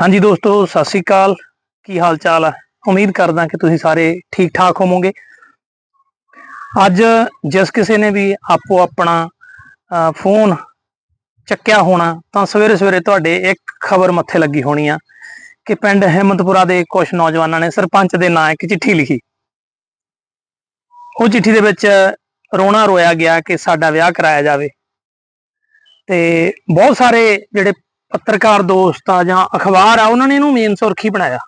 ਹਾਂਜੀ ਦੋਸਤੋ, ਸਤਿ ਸ੍ਰੀ ਅਕਾਲ। ਕੀ ਹਾਲ ਚਾਲ ਹੈ ਉਮੀਦ ਕਰਦਾ ਕਿ ਤੁਸੀਂ ਸਾਰੇ ਠੀਕ ਠਾਕ ਹੋਵੋਗੇ। ਅੱਜ ਜਿਸ ਕਿਸੇ ਨੇ ਵੀ ਆਪੋ ਆਪਣਾ ਫੋਨ ਚੱਕਿਆ ਹੋਣਾ, ਤਾਂ ਸਵੇਰੇ ਸਵੇਰੇ ਤੁਹਾਡੇ ਇੱਕ ਖਬਰ ਮੱਥੇ ਲੱਗੀ ਹੋਣੀ ਆ ਕਿ ਪਿੰਡ ਹਿੰਮਤਪੁਰਾ ਦੇ ਕੁਝ ਨੌਜਵਾਨਾਂ ਨੇ ਸਰਪੰਚ ਦੇ ਨਾਂ ਇੱਕ ਚਿੱਠੀ ਲਿਖੀ। ਉਹ ਚਿੱਠੀ ਦੇ ਵਿੱਚ ਰੋਣਾ ਰੋਇਆ ਗਿਆ ਕਿ ਸਾਡਾ ਵਿਆਹ ਕਰਾਇਆ ਜਾਵੇ। ਤੇ ਬਹੁਤ ਸਾਰੇ ਜਿਹੜੇ ਪੱਤਰਕਾਰ ਦੋਸਤ ਆ ਜਾਂ ਅਖਬਾਰ ਆ, ਉਹਨਾਂ ਨੇ ਇਹਨੂੰ ਮੇਨ ਸੁਰਖੀ ਬਣਾਇਆ।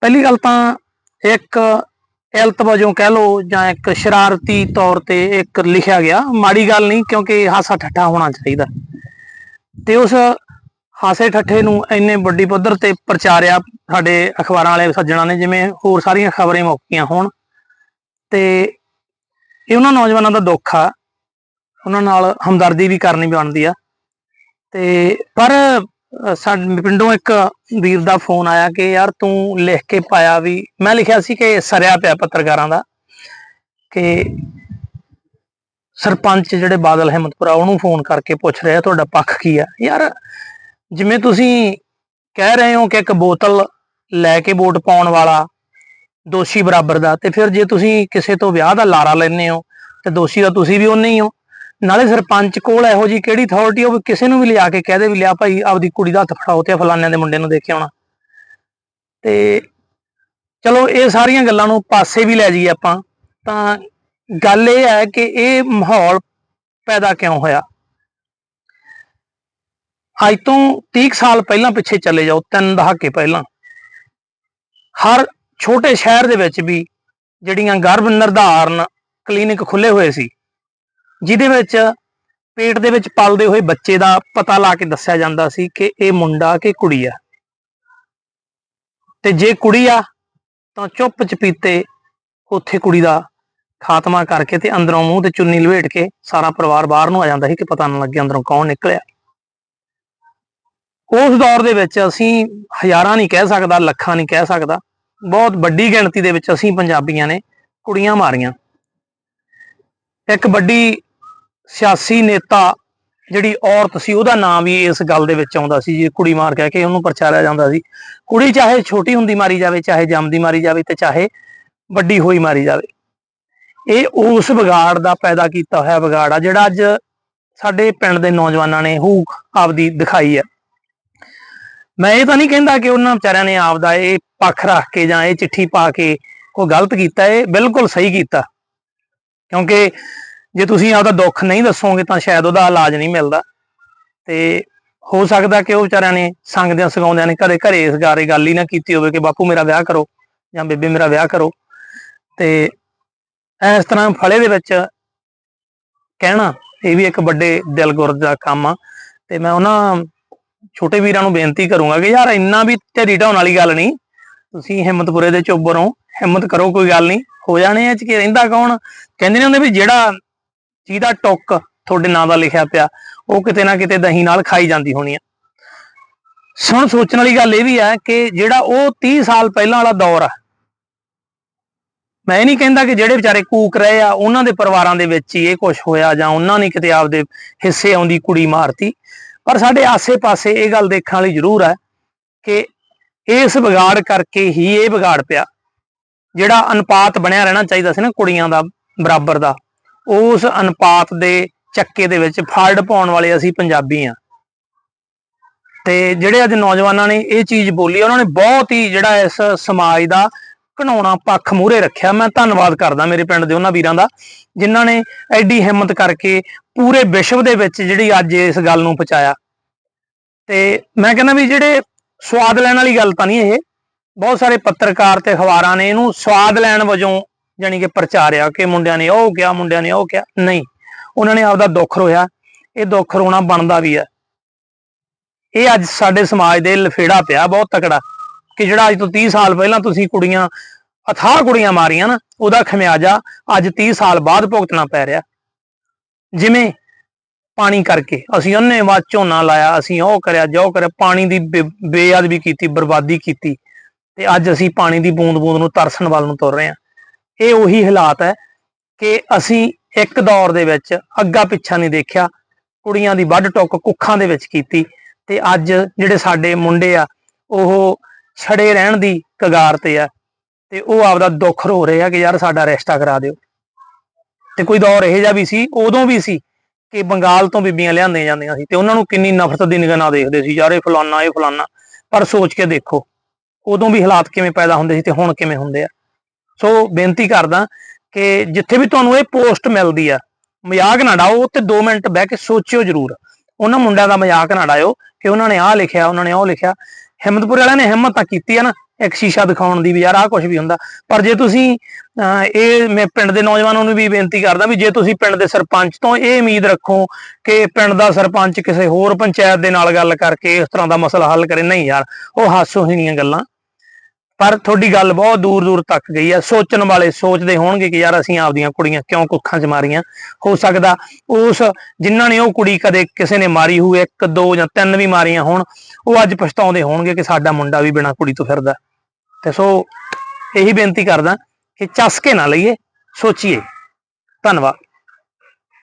ਪਹਿਲੀ ਗੱਲ ਤਾਂ ਇੱਕ ਇਲਤ ਵਜੋਂ ਕਹਿ ਲਓ ਜਾਂ ਇੱਕ ਸ਼ਰਾਰਤੀ ਤੌਰ ਤੇ ਇੱਕ ਲਿਖਿਆ ਗਿਆ, ਮਾੜੀ ਗੱਲ ਨਹੀਂ ਕਿਉਂਕਿ ਹਾਸਾ ਠੱਠਾ ਹੋਣਾ ਚਾਹੀਦਾ। ਤੇ ਉਸ ਹਾਸੇ ਠੱਠੇ ਨੂੰ ਇੰਨੇ ਵੱਡੀ ਪੱਧਰ ਤੇ ਪ੍ਰਚਾਰਿਆ ਸਾਡੇ ਅਖਬਾਰਾਂ ਵਾਲੇ ਸੱਜਣਾ ਨੇ, ਜਿਵੇਂ ਹੋਰ ਸਾਰੀਆਂ ਖਬਰਾਂ ਮੌਕੀਆਂ ਹੋਣ। ਤੇ ਇਹ ਉਹਨਾਂ ਨੌਜਵਾਨਾਂ ਦਾ ਦੁੱਖ ਆ। ਉਹਨਾਂ ਨਾਲ ਹਮਦਰਦੀ ਵੀ ਕਰਨੀ ਬਣਦੀ ਆ। ਤੇ ਪਰ ਅ, ਸਾਡੇ ਪਿੰਡੋਂ ਇੱਕ ਵੀਰ ਦਾ ਫੋਨ ਆਇਆ ਕਿ ਯਾਰ ਤੂੰ ਲਿਖ ਕੇ ਪਾਇਆ ਵੀ ਮੈਂ ਲਿਖਿਆ ਸੀ ਕਿ ਸਰਿਆ ਪਿਆ ਪੱਤਰਕਾਰਾਂ ਦਾ ਕਿ ਸਰਪੰਚ ਜਿਹੜੇ ਬਾਦਲ ਹਿੰਮਤਪੁਰਾ ਉਹਨੂੰ ਫੋਨ ਕਰਕੇ ਪੁੱਛ ਰਿਹਾ ਤੁਹਾਡਾ ਪੱਖ ਕੀ ਆ? ਯਾਰ ਜਿਵੇਂ ਤੁਸੀਂ ਕਹਿ ਰਹੇ ਹੋ ਕਿ ਇੱਕ ਬੋਤਲ ਲੈ ਕੇ ਵੋਟ ਪਾਉਣ ਵਾਲਾ ਦੋਸ਼ੀ ਬਰਾਬਰ ਦਾ ਤੇ ਫਿਰ ਜੇ ਤੁਸੀਂ ਕਿਸੇ ਤੋਂ ਵਿਆਹ ਦਾ ਲਾਰਾ ਲੈਂਦੇ ਹੋ ਤੇ ਦੋਸ਼ੀ ਦਾ ਤੁਸੀਂ ਵੀ ਉਹਨੇ ਹੀ ਹੋ। ਨਾਲੇ ਸਰਪੰਚ ਕੋਲ ਇਹੋ ਜੀ ਕਿਹੜੀ ਅਥਾਰਟੀ ਉਹ ਵੀ ਕਿਸੇ ਨੂੰ ਵੀ ਲਿਆ ਕੇ ਕਹਦੇ ਵੀ ਲਿਆ ਭਾਈ, ਆਪਦੀ ਕੁੜੀ ਦਾ ਹੱਥ ਫੜਾਓ ਤੇ ਫਲਾਨਿਆਂ ਦੇ ਮੁੰਡੇ ਨੂੰ ਦੇਖ ਕੇ ਆਉਣਾ ਤੇ ਚਲੋ ਇਹ ਸਾਰੀਆਂ ਗੱਲਾਂ ਨੂੰ ਪਾਸੇ ਵੀ ਲੈ ਜਾਈਏ ਆਪਾਂ, ਤਾਂ ਗੱਲ ਇਹ ਹੈ ਕਿ ਇਹ ਮਾਹੌਲ ਪੈਦਾ ਕਿਉਂ ਹੋਇਆ? ਅੱਜ ਤੋਂ 30 ਕੁ ਸਾਲ ਪਹਿਲਾਂ ਪਿੱਛੇ ਚਲੇ ਜਾਓ, ਤਿੰਨ ਦਹਾਕੇ ਪਹਿਲਾਂ। ਹਰ ਛੋਟੇ ਸ਼ਹਿਰ ਦੇ ਵਿੱਚ ਵੀ ਜਿਹੜੀਆਂ ਗਰਭ ਨਿਰਧਾਰਨ ਕਲੀਨਿਕ ਖੁੱਲੇ ਹੋਏ ਸੀ ਜਿਹਦੇ ਵਿੱਚ ਪੇਟ ਦੇ ਵਿੱਚ ਪਲਦੇ ਹੋਏ ਬੱਚੇ ਦਾ ਪਤਾ ਲਾ ਕੇ ਦੱਸਿਆ ਜਾਂਦਾ ਸੀ ਕਿ ਇਹ ਮੁੰਡਾ ਕਿ ਕੁੜੀ ਆ। ਤੇ ਜੇ ਕੁੜੀ ਆ, ਤਾਂ ਚੁੱਪ ਚਪੀਤੇ ਉੱਥੇ ਕੁੜੀ ਦਾ ਖਾਤਮਾ ਕਰਕੇ ਤੇ ਅੰਦਰੋਂ ਮੂੰਹ ਤੇ ਚੁੰਨੀ ਲਵੇਟ ਕੇ ਸਾਰਾ ਪਰਿਵਾਰ ਬਾਹਰ ਨੂੰ ਆ ਜਾਂਦਾ ਸੀ ਕਿ ਪਤਾ ਨਾ ਲੱਗੇ ਅੰਦਰੋਂ ਕੌਣ ਨਿਕਲਿਆ। ਉਸ ਦੌਰ ਦੇ ਵਿੱਚ ਅਸੀਂ ਹਜ਼ਾਰਾਂ ਨਹੀਂ ਕਹਿ ਸਕਦਾ, ਲੱਖਾਂ ਨਹੀਂ ਕਹਿ ਸਕਦਾ, ਬਹੁਤ ਵੱਡੀ ਗਿਣਤੀ ਦੇ ਵਿੱਚ ਅਸੀਂ ਪੰਜਾਬੀਆਂ ਨੇ ਕੁੜੀਆਂ ਮਾਰੀਆਂ। ਇੱਕ ਵੱਡੀ ਸਿਆਸੀ ਨੇਤਾ ਜਿਹੜੀ ਔਰਤ ਸੀ, ਉਹਦਾ ਨਾਮ ਵੀ ਇਸ ਗੱਲ ਦੇ ਵਿੱਚ ਆਉਂਦਾ ਸੀ, ਜੇ ਕੁੜੀ ਮਾਰ ਕਹਿ ਕੇ ਉਹਨੂੰ ਪ੍ਰਚਾਰਿਆ ਜਾਂਦਾ ਸੀ। ਕੁੜੀ ਚਾਹੇ ਛੋਟੀ ਹੁੰਦੀ ਮਾਰੀ ਜਾਵੇ, ਚਾਹੇ ਜੰਮਦੀ ਮਾਰੀ ਜਾਵੇ ਤੇ ਚਾਹੇ ਵੱਡੀ ਹੋਈ ਮਾਰੀ ਜਾਵੇ। ਇਹ ਉਸ ਵਿਗਾੜ ਦਾ ਪੈਦਾ ਕੀਤਾ ਹੋਇਆ ਵਿਗਾੜ ਆ, ਜਿਹੜਾ ਅੱਜ ਸਾਡੇ ਪਿੰਡ ਦੇ ਨੌਜਵਾਨਾਂ ਨੇ ਹੂ ਆਪਦੀ ਦਿਖਾਈ ਹੈ ਮੈਂ ਇਹ ਤਾਂ ਨਹੀਂ ਕਹਿੰਦਾ ਕਿ ਉਹਨਾਂ ਵਿਚਾਰਿਆਂ ਨੇ ਆਪਦਾ ਇਹ ਪੱਖ ਰੱਖ ਕੇ ਜਾਂ ਇਹ ਚਿੱਠੀ ਪਾ ਕੇ ਕੋਈ ਗਲਤ ਕੀਤਾ, ਇਹ ਬਿਲਕੁਲ ਸਹੀ ਕੀਤਾ। ਕਿਉਂਕਿ ਜੇ ਤੁਸੀਂ ਆਪਦਾ ਦੁੱਖ ਨਹੀਂ ਦੱਸੋਗੇ ਤਾਂ ਸ਼ਾਇਦ ਉਹਦਾ ਇਲਾਜ ਨਹੀਂ ਮਿਲਦਾ। ਤੇ ਹੋ ਸਕਦਾ ਕਿ ਉਹ ਵਿਚਾਰਿਆਂ ਨੇ ਸੰਗਦਿਆਂ ਸਗਾਉਂਦਿਆਂ ਨੇ ਘਰੇ ਘਰੇ ਇਸ ਗਾਰੇ ਗੱਲ ਹੀ ਨਾ ਕੀਤੀ ਹੋਵੇ ਕਿ ਬਾਪੂ ਮੇਰਾ ਵਿਆਹ ਕਰੋ ਜਾਂ ਬੇਬੇ ਮੇਰਾ ਵਿਆਹ ਕਰੋ। ਤੇ ਇਸ ਤਰ੍ਹਾਂ ਫਲੇ ਦੇ ਵਿੱਚ ਕਹਿਣਾ ਇਹ ਵੀ ਇੱਕ ਵੱਡੇ ਦਿਲ ਗੁਰਦ ਦਾ ਕੰਮ ਆ। ਤੇ ਮੈਂ ਉਹਨਾਂ ਛੋਟੇ ਵੀਰਾਂ ਨੂੰ ਬੇਨਤੀ ਕਰੂੰਗਾ ਕਿ ਯਾਰ ਇੰਨਾ ਵੀ ਢੇਰੀ ਢਾਉਣ ਵਾਲੀ ਗੱਲ ਨਹੀਂ। ਤੁਸੀਂ ਹਿੰਮਤਪੁਰੇ ਦੇ ਚੋਬਰ ਹੋ, ਹਿੰਮਤ ਕਰੋ ਕੋਈ ਗੱਲ ਨਹੀਂ। ਹੋ ਜਾਣੇ ਇਹ ਚ ਕੀ ਰਹਿੰਦਾ ਕੌਣ? ਕਹਿੰਦੇ ਨੇ ਹੁੰਦੇ ਵੀ ਜਿਹੜਾ ਜਿਹਦਾ ਟੁੱਕ ਤੁਹਾਡੇ ਨਾਂ ਦਾ ਲਿਖਿਆ ਪਿਆ, ਉਹ ਕਿਤੇ ਨਾ ਕਿਤੇ ਦਹੀਂ ਨਾਲ ਖਾਈ ਜਾਂਦੀ ਹੋਣੀ ਆ। ਸੁਣ, ਸੋਚਣ ਵਾਲੀ ਗੱਲ ਇਹ ਵੀ ਹੈ ਕਿ ਜਿਹੜਾ ਉਹ 30 ਸਾਲ ਪਹਿਲਾਂ ਵਾਲਾ ਦੌਰ ਆ, ਮੈਂ ਨਹੀਂ ਕਹਿੰਦਾ ਕਿ ਜਿਹੜੇ ਵਿਚਾਰੇ ਕੂਕ ਰਹੇ ਆ, ਉਹਨਾਂ ਦੇ ਪਰਿਵਾਰਾਂ ਦੇ ਵਿੱਚ ਹੀ ਇਹ ਕੁਝ ਹੋਇਆ ਜਾਂ ਉਹਨਾਂ ਨੇ ਕਿਤੇ ਆਪਦੇ ਹਿੱਸੇ ਆਉਂਦੀ ਕੁੜੀ ਮਾਰਤੀ। ਪਰ ਸਾਡੇ ਆਸੇ-ਪਾਸੇ ਇਹ ਗੱਲ ਦੇਖਣ ਵਾਲੀ ਜ਼ਰੂਰ ਹੈ ਕਿ ਇਸ ਵਿਗਾੜ ਕਰਕੇ ਹੀ ਇਹ ਵਿਗਾੜ ਪਿਆ। ਜਿਹੜਾ ਅਨੁਪਾਤ ਬਣਿਆ ਰਹਿਣਾ ਚਾਹੀਦਾ ਸੀ ਨਾ ਕੁੜੀਆਂ ਦਾ, ਬਰਾਬਰ ਦਾ। ਉਸ ਅਨੁਪਾਤ ਦੇ ਚੱਕੇ ਦੇ ਵਿੱਚ ਫਲਡ ਪਾਉਣ ਵਾਲੇ ਅਸੀਂ ਪੰਜਾਬੀ ਆ ਤੇ ਜਿਹੜੇ ਅੱਜ ਨੌਜਵਾਨਾਂ ਨੇ ਇਹ ਚੀਜ਼ ਬੋਲੀ, ਉਹਨਾਂ ਨੇ ਬਹੁਤ ਹੀ ਜਿਹੜਾ ਇਸ ਸਮਾਜ ਦਾ ਘਣਾਉਣਾ ਪੱਖ ਮੂਹਰੇ ਰੱਖਿਆ। ਮੈਂ ਧੰਨਵਾਦ ਕਰਦਾ ਮੇਰੇ ਪਿੰਡ ਦੇ ਉਹਨਾਂ ਵੀਰਾਂ ਦਾ, ਜਿਨ੍ਹਾਂ ਨੇ ਐਡੀ ਹਿੰਮਤ ਕਰਕੇ ਪੂਰੇ ਵਿਸ਼ਵ ਦੇ ਵਿੱਚ ਜਿਹੜੀ ਅੱਜ ਇਸ ਗੱਲ ਨੂੰ ਪਹੁੰਚਾਇਆ। ਤੇ ਮੈਂ ਕਹਿੰਦਾ ਵੀ ਜਿਹੜੇ ਸਵਾਦ ਲੈਣ ਵਾਲੀ ਗੱਲ ਤਾਂ ਨਹੀਂ ਇਹ। ਬਹੁਤ ਸਾਰੇ ਪੱਤਰਕਾਰ ਤੇ ਅਖਬਾਰਾਂ ਨੇ ਇਹਨੂੰ ਸਵਾਦ ਲੈਣ ਵਜੋਂ ਜਾਨੀ ਕਿ ਪ੍ਰਚਾਰਿਆ ਕਿ ਮੁੰਡਿਆਂ ਨੇ ਉਹ ਕਿਹਾ, ਮੁੰਡਿਆਂ ਨੇ ਉਹ ਕਿਹਾ। ਨਹੀਂ, ਉਹਨਾਂ ਨੇ ਆਪਦਾ ਦੁੱਖ ਰੋਇਆ। ਇਹ ਦੁੱਖ ਰੋਣਾ ਬਣਦਾ ਵੀ ਹੈ ਇਹ ਅੱਜ ਸਾਡੇ ਸਮਾਜ ਦੇ ਲਫੇੜਾ ਪਿਆ ਬਹੁਤ ਤਕੜਾ ਕਿ ਜਿਹੜਾ ਅੱਜ ਤੋਂ 30 ਸਾਲ ਪਹਿਲਾਂ ਤੁਸੀਂ ਕੁੜੀਆਂ, ਅਥਾਹ ਕੁੜੀਆਂ ਮਾਰੀਆਂ ਨਾ, ਉਹਦਾ ਖਮਿਆਜਾ ਅੱਜ 30 ਸਾਲ ਬਾਅਦ ਭੁਗਤਣਾ ਪੈ ਰਿਹਾ। ਜਿਵੇਂ ਪਾਣੀ ਕਰਕੇ ਅਸੀਂ ਉਹਨੇ ਬਾਅਦ ਝੋਨਾ ਲਾਇਆ, ਅਸੀਂ ਉਹ ਕਰਿਆ, ਜੋ ਕਰਿਆ, ਪਾਣੀ ਦੀ ਬੇ- ਬੇਅਦਬੀ ਕੀਤੀ, ਬਰਬਾਦੀ ਕੀਤੀ ਤੇ ਅੱਜ ਅਸੀਂ ਪਾਣੀ ਦੀ ਬੂੰਦ-ਬੂੰਦ ਨੂੰ ਤਰਸਣ ਵੱਲ ਨੂੰ ਤੁਰ ਰਹੇ ਹਾਂ। ਇਹ ਉਹੀ ਹਾਲਾਤ ਹੈ ਕਿ ਅਸੀਂ ਇੱਕ ਦੌਰ ਦੇ ਵਿੱਚ ਅੱਗਾ ਪਿੱਛਾ ਨਹੀਂ ਦੇਖਿਆ, ਕੁੜੀਆਂ ਦੀ ਵੱਢ ਟੁੱਕ ਕੁੱਖਾਂ ਦੇ ਵਿੱਚ ਕੀਤੀ ਤੇ ਅੱਜ ਜਿਹੜੇ ਸਾਡੇ ਮੁੰਡੇ ਆ, ਉਹ ਛੜੇ ਰਹਿਣ ਦੀ ਕਗਾਰ ਤੇ ਆ ਤੇ ਉਹ ਆਪਦਾ ਦੁੱਖ ਰੋ ਰਹੇ ਆ ਕਿ ਯਾਰ ਸਾਡਾ ਰਿਸ਼ਤਾ ਕਰਾ ਦਿਓ। ਤੇ ਕੋਈ ਦੌਰ ਇਹੋ ਜਿਹਾ ਵੀ ਸੀ, ਉਦੋਂ ਵੀ ਸੀ ਕਿ ਬੰਗਾਲ ਤੋਂ ਬੀਬੀਆਂ ਲਿਆਂਦੀਆਂ ਜਾਂਦੀਆਂ ਸੀ ਤੇ ਉਹਨਾਂ ਨੂੰ ਕਿੰਨੀ ਨਫ਼ਰਤ ਦੀ ਨਿਗਾਹ ਨਾਲ ਦੇਖਦੇ ਸੀ, ਯਾਰ ਇਹ ਫਲਾਨਾ ਇਹ ਫਲਾਨਾ, ਪਰ ਸੋਚ ਕੇ ਦੇਖੋ, ਉਦੋਂ ਵੀ ਹਾਲਾਤ ਕਿਵੇਂ ਪੈਦਾ ਹੁੰਦੇ ਸੀ ਤੇ ਹੁਣ ਕਿਵੇਂ ਹੁੰਦੇ ਆ? ਸੋ ਬੇਨਤੀ ਕਰਦਾ ਕਿ ਜਿੱਥੇ ਵੀ ਤੁਹਾਨੂੰ ਇਹ ਪੋਸਟ ਮਿਲਦੀ ਆ, ਮਜ਼ਾਕ ਨਾ ਡਾਓ ਤੇ 2 ਮਿੰਟ ਬਹਿ ਕੇ ਸੋਚਿਓ ਜ਼ਰੂਰ। ਉਹਨਾਂ ਮੁੰਡਿਆਂ ਦਾ ਮਜ਼ਾਕ ਨਾ ਡਾਇਓ ਕਿ ਉਹਨਾਂ ਨੇ ਆਹ ਲਿਖਿਆ, ਉਹਨਾਂ ਨੇ ਉਹ ਲਿਖਿਆ। ਹਿੰਮਤਪੁਰ ਵਾਲਿਆਂ ਨੇ ਹਿੰਮਤ ਤਾਂ ਕੀਤੀ ਆ ਨਾ, ਇੱਕ ਸ਼ੀਸ਼ਾ ਦਿਖਾਉਣ ਦੀ ਵੀ ਯਾਰ ਆਹ ਕੁਝ ਵੀ ਹੁੰਦਾ। ਪਰ ਜੇ ਤੁਸੀਂ, ਅਹ, ਇਹ ਮੈਂ ਪਿੰਡ ਦੇ ਨੌਜਵਾਨਾਂ ਨੂੰ ਵੀ ਬੇਨਤੀ ਕਰਦਾ ਵੀ ਜੇ ਤੁਸੀਂ ਪਿੰਡ ਦੇ ਸਰਪੰਚ ਤੋਂ ਇਹ ਉਮੀਦ ਰੱਖੋ ਕਿ ਪਿੰਡ ਦਾ ਸਰਪੰਚ ਕਿਸੇ ਹੋਰ ਪੰਚਾਇਤ ਦੇ ਨਾਲ ਗੱਲ ਕਰਕੇ ਇਸ ਤਰ੍ਹਾਂ ਦਾ ਮਸਲਾ ਹੱਲ ਕਰੇ, ਨਹੀਂ ਯਾਰ, ਉਹ ਹਾਸੋਹੀਣੀਆਂ ਗੱਲਾਂ। ਪਰ ਤੁਹਾਡੀ ਗੱਲ ਬਹੁਤ ਦੂਰ ਦੂਰ ਤੱਕ ਗਈ ਹੈ ਸੋਚਣ ਵਾਲੇ ਸੋਚਦੇ ਹੋਣਗੇ ਕਿ ਯਾਰ ਅਸੀਂ ਆਪਦੀਆਂ ਕੁੜੀਆਂ ਕਿਉਂ ਕੁੱਖਾਂ 'ਚ ਮਾਰੀਆਂ? ਹੋ ਸਕਦਾ ਉਸ ਜਿਨ੍ਹਾਂ ਨੇ ਉਹ ਕੁੜੀ ਕਦੇ ਕਿਸੇ ਨੇ ਮਾਰੀ ਹੋਵੇ ਇੱਕ, ਦੋ ਜਾਂ ਤਿੰਨ ਵੀ ਮਾਰੀਆਂ ਹੋਣ, ਉਹ ਅੱਜ ਪਛਤਾਉਂਦੇ ਹੋਣਗੇ ਕਿ ਸਾਡਾ ਮੁੰਡਾ ਵੀ ਬਿਨਾਂ ਕੁੜੀ ਤੋਂ ਫਿਰਦਾ। ਤੇ ਸੋ ਇਹੀ ਬੇਨਤੀ ਕਰਦਾ ਕਿ ਚੱਸ ਕੇ ਨਾ ਲਈਏ, ਸੋਚੀਏ। ਧੰਨਵਾਦ।